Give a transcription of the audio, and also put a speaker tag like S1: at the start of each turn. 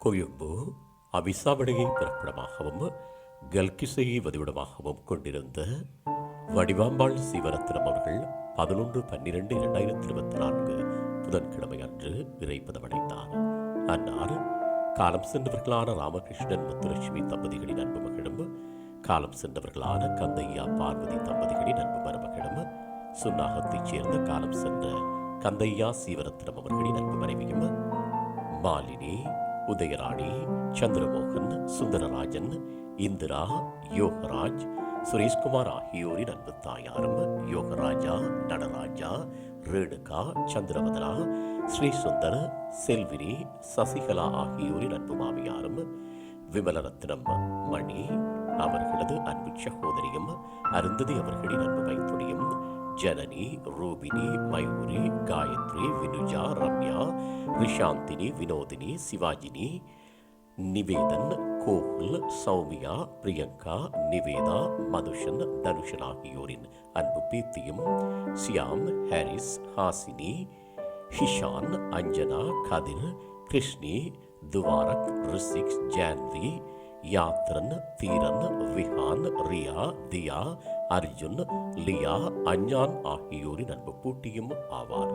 S1: கொழும்பு அவிசாவடையை பிறப்பிடமாகவும் கல்கிசையை வதிவிடமாகவும் கொண்டிருந்த வடிவாம்பாள் சிவரத்னம் அவர்கள் பதினொன்று பன்னிரண்டு இரண்டாயிரத்தி இருபத்தி நான்கு புதன்கிழமை அன்று இறைப்பதமடைந்தார் அன்னார் காலம் சென்றவர்களான ராமகிருஷ்ணன் முத்துலட்சுமி தம்பதிகளின் அன்பு மகளும் காலம் சென்றவர்களான கந்தையா பார்வதி தம்பதிகளின் அன்பு மருமகளும் சுன்னாகத்தைச் சேர்ந்த காலம் சென்ற கந்தையா சீவரத்னம் அவர்களின் அன்பு மனைவியும் மாலினி உதயராணி சந்திரமோகன் சுந்தரராஜன் இந்திரா யோகராஜ் சுரேஷ்குமார் ஆகியோரின் அன்பு தாயாரும் யோகராஜா நடராஜா ரேணுகா சந்திரவதனா ஸ்ரீசுந்தர் செல்வினி சசிகலா ஆகியோரின் அன்பு மாமியாரும் விமலரத்னம் மணி அவர்களது அன்பு சகோதரியும் அருந்ததி அவர்களின் அன்பு மைத்துணியும் ஜனனி ரூபினி மயூரி விஷாந்தினி வினோதினி சிவாஜினி நிவேதன் கோகுல் சௌமியா பிரியங்கா நிவேதா மதுஷன் தனுஷன் ஆகியோரின் அன்பு பீத்தியும் சியாம் ஹாரிஸ் ஹாசினி ஹிஷான் அஞ்சனா கதிர் கிருஷ்ணி துவாரக் ரிசிக் ஜான்வி யாத்ரன் தீரன் விஹான் ரியா தியா அர்ஜுன் லியா அஞ்சான் ஆகியோரின் அன்பு பூட்டியும் ஆவார்.